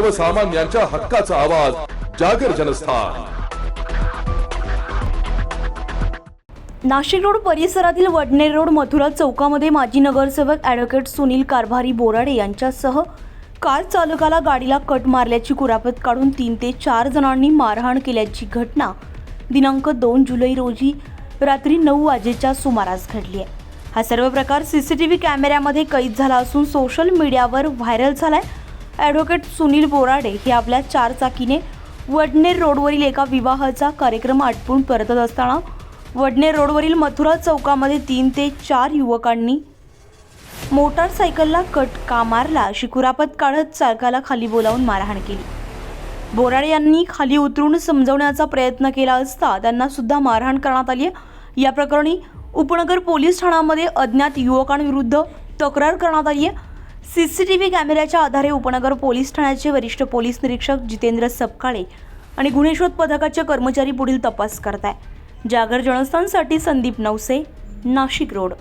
सर्वसामान्यांच्या हक्काचा आवाज जागर जनस्थान. नाशिक रोड परिसरातील वडनेर रोड मथुरा चौकामध्ये माजी नगरसेवक ॲडव्होकेट सुनील कारभारी बोराडे यांच्यासह कार चालकाला गाडीला कट मारल्याची कुरापत काढून तीन ते चार जणांनी मारहाण केल्याची घटना दिनांक दोन जुलै रोजी रात्री नऊ वाजेच्या सुमारास घडली आहे. हा सर्व प्रकार सी सी टी व्ही कॅमेऱ्यामध्ये कैद झाला असून सोशल मीडियावर व्हायरल झालाय. ॲडव्होकेट सुनील बोराडे हे आपल्या चारचाकीने वडनेर रोडवरील एका विवाहाचा कार्यक्रम आटपून परतत असताना वडनेर रोडवरील मथुरा चौकामध्ये तीन ते चार युवकांनी मोटारसायकलला कट का मारला अशी कुरापत काढत चालकाला खाली बोलावून मारहाण केली. बोराडे यांनी खाली उतरून समजवण्याचा प्रयत्न केला असता त्यांना सुद्धा मारहाण करण्यात आली आहे. या प्रकरणी उपनगर पोलीस ठाण्यामध्ये अज्ञात युवकांविरुद्ध तक्रार करण्यात आली आहे. सी सी टी व्ही कॅमेऱ्याच्या आधारे उपनगर पोलीस ठाण्याचे वरिष्ठ पोलीस निरीक्षक जितेंद्र सपकाळे आणि गुन्हे शोध पथकाचे कर्मचारी पुढील तपास करत आहे जागर जनस्थानसाठी संदीप नवसे नाशिक रोड.